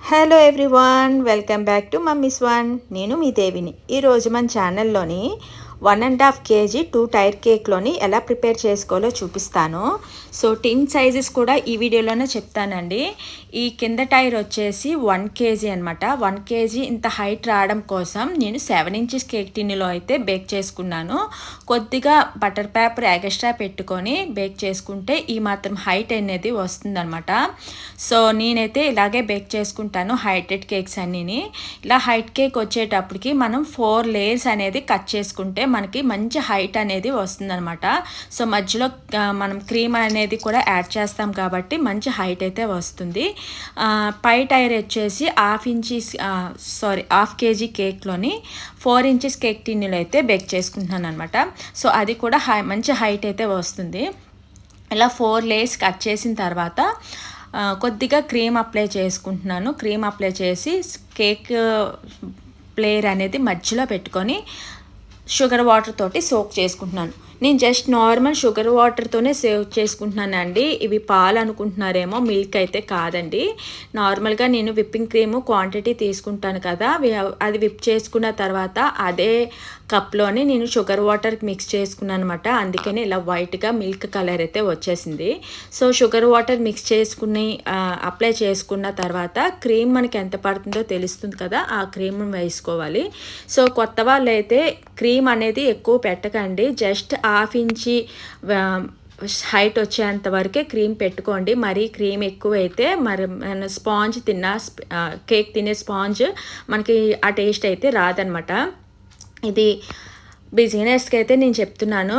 Hello everyone welcome back to mummy's one నేను మీ దేవిని. ఈరోజు మన ఛానల్లోని one and half KG two tier కేక్లోని ఎలా ప్రిపేర్ చేసుకోవాలో చూపిస్తాను. సో టిన్ సైజెస్ కూడా ఈ వీడియోలోనే చెప్తానండి. ఈ కింద టైర్ వచ్చేసి వన్ కేజీ అనమాట వన్ కేజీ ఇంత హైట్ రావడం కోసం నేను సెవెన్ ఇంచెస్ కేక్ టిన్నులో అయితే బేక్ చేసుకున్నాను. కొద్దిగా బటర్ పేపర్ ఎగస్ట్రా పెట్టుకొని బేక్ చేసుకుంటే ఈ మాత్రం హైట్ అనేది వస్తుందన్నమాట. సో నేనైతే ఇలాగే బేక్ చేసుకుంటాను హైటెడ్ కేక్స్ అన్నీని. ఇలా హైట్ కేక్ వచ్చేటప్పటికి మనం ఫోర్ లేయర్స్ అనేది కట్ చేసుకుంటే మనకి మంచి హైట్ అనేది వస్తుందనమాట సో మధ్యలో మనం క్రీమ్ అనేది కూడా యాడ్ చేస్తాం కాబట్టి మంచి హైట్ అయితే వస్తుంది. పై టైర్ వచ్చేసి half inches sorry half KG కేక్లోని four inches cake టిన్నులు అయితే బేక్ చేసుకుంటున్నాను అనమాట సో అది కూడా హై మంచి హైట్ అయితే వస్తుంది. ఇలా ఫోర్ లేయర్స్ కట్ చేసిన తర్వాత కొద్దిగా క్రీమ్ అప్లై చేసుకుంటున్నాను. క్రీమ్ అప్లై చేసి కేక్ ప్లేయర్ అనేది మధ్యలో పెట్టుకొని షుగర్ వాటర్ తోటి సోక్ చేసుకుంటున్నాను. నేను జస్ట్ నార్మల్ షుగర్ వాటర్తోనే సేవ్ చేసుకుంటున్నానండి. ఇవి పాలు అనుకుంటున్నారేమో మిల్క్ అయితే కాదండి. నార్మల్గా నేను విప్పింగ్ క్రీమ్ క్వాంటిటీ తీసుకుంటాను కదా అది విప్ చేసుకున్న తర్వాత అదే కప్లోనే నేను షుగర్ వాటర్ మిక్స్ చేసుకున్నాను అనమాట అందుకని ఇలా వైట్గా మిల్క్ కలర్ అయితే వచ్చేసింది. సో షుగర్ వాటర్ మిక్స్ చేసుకుని అప్లై చేసుకున్న తర్వాత క్రీమ్ మనకి ఎంత పడుతుందో తెలుస్తుంది కదా ఆ క్రీమ్ వేసుకోవాలి. సో కొత్త వాళ్ళు అయితే క్రీమ్ అనేది ఎక్కువ పెట్టకండి. జస్ట్ హాఫ్ ఇంచి హైట్ వచ్చేంత వరకే క్రీమ్ పెట్టుకోండి. మరీ క్రీమ్ ఎక్కువైతే మరి మన స్పాంజ్ తిన్న కేక్ తినే స్పాంజ్ మనకి ఆ టేస్ట్ అయితే రాదనమాట. ఇది బిజినెస్కి అయితే నేను చెప్తున్నాను.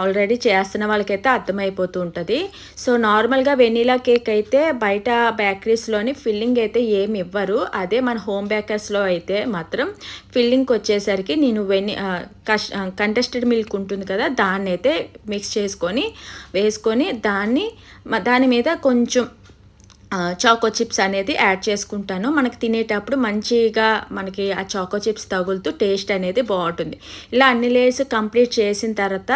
ఆల్రెడీ చేస్తున్న వాళ్ళకైతే అర్థమైపోతూ ఉంటుంది. సో నార్మల్గా వెనీలా కేక్ అయితే బయట బేకరీస్లోని ఫిల్లింగ్ అయితే ఏమి ఇవ్వరు. అదే మన హోమ్ బేకర్స్లో అయితే మాత్రం ఫిల్లింగ్కి వచ్చేసరికి నేను వెని కష్ కంటెస్టెడ్ మిల్క్ ఉంటుంది కదా దాన్ని అయితే మిక్స్ చేసుకొని వేసుకొని దాన్ని దాని మీద కొంచెం చాకో చిప్స్ అనేది యాడ్ చేసుకుంటాను. మనకి తినేటప్పుడు మంచిగా మనకి ఆ చాకో చిప్స్ తగులుతూ టేస్ట్ అనేది బాగుంటుంది. ఇలా అన్ని లేయర్స్ కంప్లీట్ చేసిన తర్వాత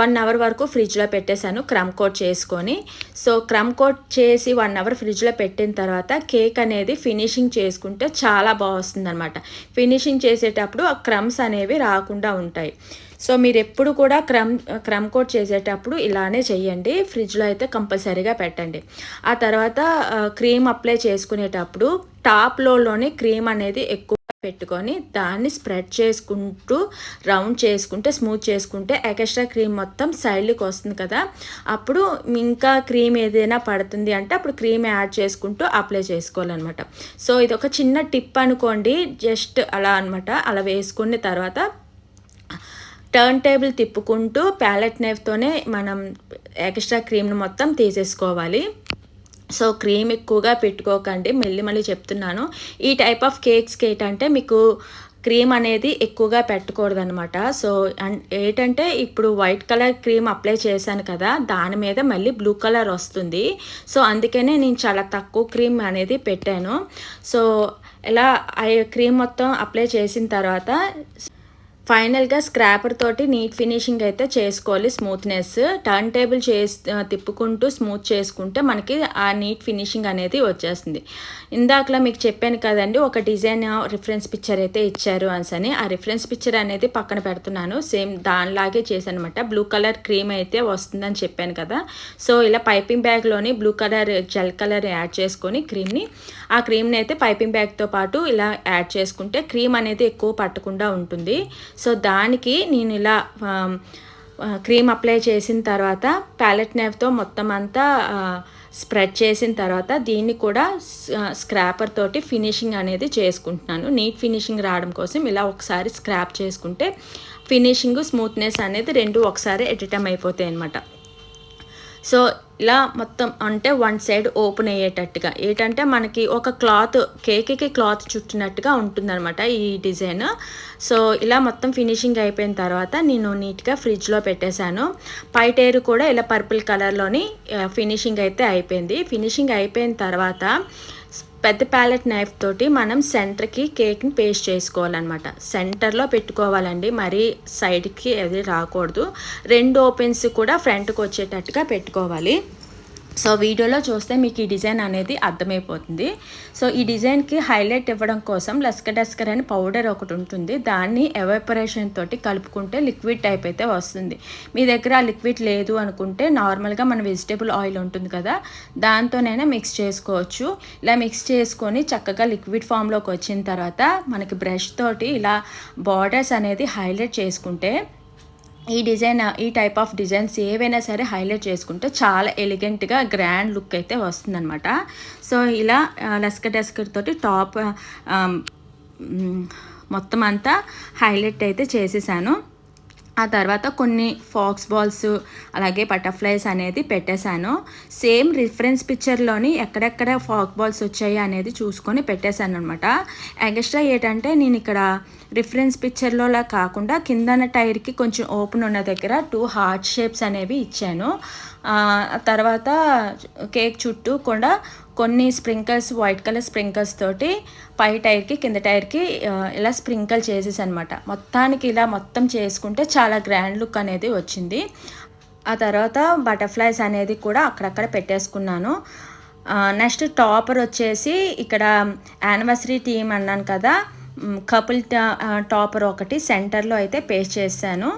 వన్ అవర్ వరకు ఫ్రిడ్జ్లో పెట్టేశాను క్రమ్ కోట్ చేసుకొని. సో క్రమ్ కోట్ చేసి వన్ అవర్ ఫ్రిడ్జ్లో పెట్టిన తర్వాత కేక్ అనేది ఫినిషింగ్ చేసుకుంటే చాలా బాగా వస్తుంది అనమాట ఫినిషింగ్ చేసేటప్పుడు ఆ క్రమ్స్ అనేవి రాకుండా ఉంటాయి. సో మీరు ఎప్పుడు కూడా క్రమ్ క్రమ్ కోట్ చేసేటప్పుడు ఇలానే చేయండి ఫ్రిడ్జ్లో అయితే కంపల్సరీగా పెట్టండి. ఆ తర్వాత క్రీమ్ అప్లై చేసుకునేటప్పుడు టాప్లోనే క్రీమ్ అనేది ఎక్కువ పెట్టుకొని దాన్ని స్ప్రెడ్ చేసుకుంటూ రౌండ్ చేసుకుంటే స్మూత్ చేసుకుంటే ఎక్స్ట్రా క్రీమ్ మొత్తం సైడ్కి వస్తుంది కదా. అప్పుడు ఇంకా క్రీమ్ ఏదైనా పడుతుంది అంటే అప్పుడు క్రీమ్ యాడ్ చేసుకుంటూ అప్లై చేసుకోవాలన్నమాట. సో ఇది ఒక చిన్న టిప్ అనుకోండి. జస్ట్ అలా అనమాట అలా వేసుకున్న తర్వాత టర్న్ టేబుల్ తిప్పుకుంటూ ప్యాలెట్ నైఫ్తోనే మనం ఎక్స్ట్రా క్రీమ్ని మొత్తం తీసేసుకోవాలి. సో క్రీమ్ ఎక్కువగా పెట్టుకోకండి. మళ్ళీ మళ్ళీ చెప్తున్నాను. ఈ టైప్ ఆఫ్ కేక్స్కి ఏంటంటే మీకు క్రీమ్ అనేది ఎక్కువగా పెట్టకూడదు అనమాట సో ఏంటంటే ఇప్పుడు వైట్ కలర్ క్రీమ్ అప్లై చేశాను కదా దాని మీద మళ్ళీ బ్లూ కలర్ వస్తుంది. సో అందుకనే నేను చాలా తక్కువ క్రీమ్ అనేది పెట్టాను. సో ఇలా ఆ క్రీమ్ మొత్తం అప్లై చేసిన తర్వాత ఫైనల్గా స్క్రాపర్ తోటి నీట్ ఫినిషింగ్ అయితే చేసుకోవాలి స్మూత్నెస్. టర్న్ టేబుల్ చేసి తిప్పుకుంటూ స్మూత్ చేసుకుంటే మనకి ఆ నీట్ ఫినిషింగ్ అనేది వచ్చేస్తుంది. ఇందాకలా మీకు చెప్పాను కదండి ఒక డిజైన్ రిఫరెన్స్ పిక్చర్ అయితే ఇచ్చారు అని ఆ రిఫరెన్స్ పిక్చర్ అనేది పక్కన పెడుతున్నాను. సేమ్ దానిలాగే చేశానమాట బ్లూ కలర్ క్రీమ్ అయితే వస్తుందని చెప్పాను కదా. సో ఇలా piping బ్యాగ్లోని blue colour gel colour add చేసుకొని క్రీమ్ని ఆ క్రీమ్ని అయితే పైపింగ్ బ్యాగ్తో పాటు ఇలా యాడ్ చేసుకుంటే క్రీమ్ అనేది ఎక్కువ పట్టకుండా ఉంటుంది. సో దానికి నేను ఇలా క్రీమ్ అప్లై చేసిన తర్వాత ప్యాలెట్ నైఫ్తో మొత్తం అంతా స్ప్రెడ్ చేసిన తర్వాత దీన్ని కూడా స్- స్క్రాపర్ తోటి ఫినిషింగ్ అనేది చేసుకుంటున్నాను. నీట్ ఫినిషింగ్ రావడం కోసం ఇలా ఒకసారి స్క్రాప్ చేసుకుంటే ఫినిషింగ్ స్మూత్నెస్ అనేది రెండు ఒకసారి ఎడిటమ్ అయిపోతాయి అనమాట సో ఇలా మొత్తం అంటే వన్ సైడ్ ఓపెన్ అయ్యేటట్టుగా. ఏంటంటే మనకి ఒక క్లాత్ కేక్కి క్లాత్ చుట్టినట్టుగా ఉంటుందన్నమాట ఈ డిజైన్. సో ఇలా మొత్తం ఫినిషింగ్ అయిపోయిన తర్వాత నేను నీట్గా ఫ్రిడ్జ్లో పెట్టేశాను. పై కూడా ఇలా పర్పుల్ కలర్లోని ఫినిషింగ్ అయితే అయిపోయింది. ఫినిషింగ్ అయిపోయిన తర్వాత పెద్ద ప్యాలెట్ నైఫ్ తోటి మనం సెంటర్కి కేక్ని పేస్ట్ చేసుకోవాలన్నమాట. సెంటర్లో పెట్టుకోవాలండి. మరీ సైడ్కి అది రాకూడదు. రెండు ఓపెన్స్ కూడా ఫ్రంట్కి వచ్చేటట్టుగా పెట్టుకోవాలి. సో వీడియోలో చూస్తే మీకు ఈ డిజైన్ అనేది అర్థమైపోతుంది. సో ఈ డిజైన్కి హైలైట్ ఇవ్వడం కోసం లస్క డస్కర్ అని పౌడర్ ఒకటి ఉంటుంది. దాన్ని ఎవాపరేషన్ తోటి కలుపుకుంటే లిక్విడ్ టైప్ అయితే వస్తుంది. మీ దగ్గర ఆ లిక్విడ్ లేదు అనుకుంటే నార్మల్గా మన వెజిటేబుల్ ఆయిల్ ఉంటుంది కదా దాంతోనైనా మిక్స్ చేసుకోవచ్చు. ఇలా మిక్స్ చేసుకొని చక్కగా లిక్విడ్ ఫామ్లోకి వచ్చిన తర్వాత మనకి బ్రష్ తోటి ఇలా బార్డర్స్ అనేది హైలైట్ చేసుకుంటే ఈ డిజైన్ ఈ టైప్ ఆఫ్ డిజైన్స్ ఏవైనా సరే హైలైట్ చేసుకుంటే చాలా ఎలిగెంట్గా గ్రాండ్ లుక్ అయితే వస్తుందన్నమాట. సో ఇలా లస్క డస్కర్ తోటి టాప్ మొత్తం అంతా హైలైట్ అయితే చేసేసాను. ఆ తర్వాత కొన్ని ఫాక్స్ బాల్స్ అలాగే బటర్ఫ్లైస్ అనేది పెట్టేశాను. సేమ్ రిఫరెన్స్ పిక్చర్లోని ఎక్కడెక్కడ ఫాక్ బాల్స్ వచ్చాయి అనేది చూసుకొని పెట్టేశాను అనమాట ఎక్స్ట్రా ఏంటంటే నేను ఇక్కడ రిఫరెన్స్ పిక్చర్లోలా కాకుండా కిందన టైర్కి కొంచెం ఓపెన్ ఉన్న దగ్గర టూ హార్ట్ షేప్స్ అనేవి ఇచ్చాను. తర్వాత కేక్ చుట్టూ కూడా కొన్ని స్ప్రింకల్స్ వైట్ కలర్ స్ప్రింకల్స్ తోటి పై టైర్కి కింద టైర్కి ఇలా స్ప్రింకల్ చేసేసి అనమాట మొత్తానికి ఇలా మొత్తం చేసుకుంటే చాలా గ్రాండ్ లుక్ అనేది వచ్చింది. ఆ తర్వాత బటర్ఫ్లైస్ అనేది కూడా అక్కడక్కడ పెట్టేసుకున్నాను. నెక్స్ట్ టాపర్ వచ్చేసి ఇక్కడ యానివర్సరీ థీమ్ అన్నాను కదా. కపుల్ టాపర్ ఒకటి సెంటర్లో అయితే పేస్ట్ చేశాను.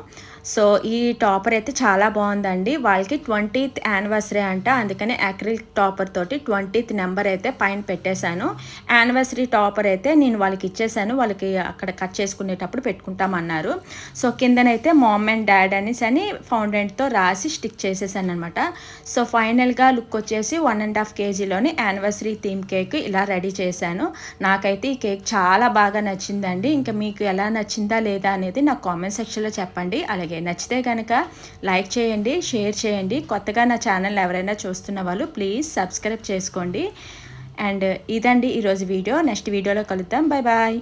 సో ఈ టాపర్ అయితే చాలా బాగుందండి. వాళ్ళకి ట్వంటీత్ యానివర్సరీ అంట. అందుకని అక్రిల్ టాపర్ తోటి ట్వంటీత్ నెంబర్ అయితే పైన పెట్టేశాను. యానివర్సరీ టాపర్ అయితే నేను వాళ్ళకి ఇచ్చేసాను వాళ్ళకి అక్కడ కట్ చేసుకునేటప్పుడు పెట్టుకుంటామన్నారు. సో కిందనైతే మామ్ అండ్ డాడ్ అనేసి అని ఫౌండెంట్తో రాసి స్టిక్ చేసేసాను అనమాట సో ఫైనల్గా లుక్ వచ్చేసి వన్ అండ్ హాఫ్ కేజీలోని యానివర్సరీ థీమ్ కేక్ ఇలా రెడీ చేశాను. నాకైతే ఈ కేక్ చాలా బాగా నచ్చిందండి. ఇంకా మీకు ఎలా నచ్చిందా లేదా అనేది నాకు కామెంట్ సెక్షన్లో చెప్పండి. అలాగే నచ్చితే కనుక లైక్ చేయండి షేర్ చేయండి. కొత్తగా నా ఛానల్ ఎవరైనా చూస్తున్న వాళ్ళు ప్లీజ్ సబ్స్క్రైబ్ చేసుకోండి. అండ్ ఇదండి ఈరోజు వీడియో. నెక్స్ట్ వీడియోలో కలుద్దాం. Bye bye.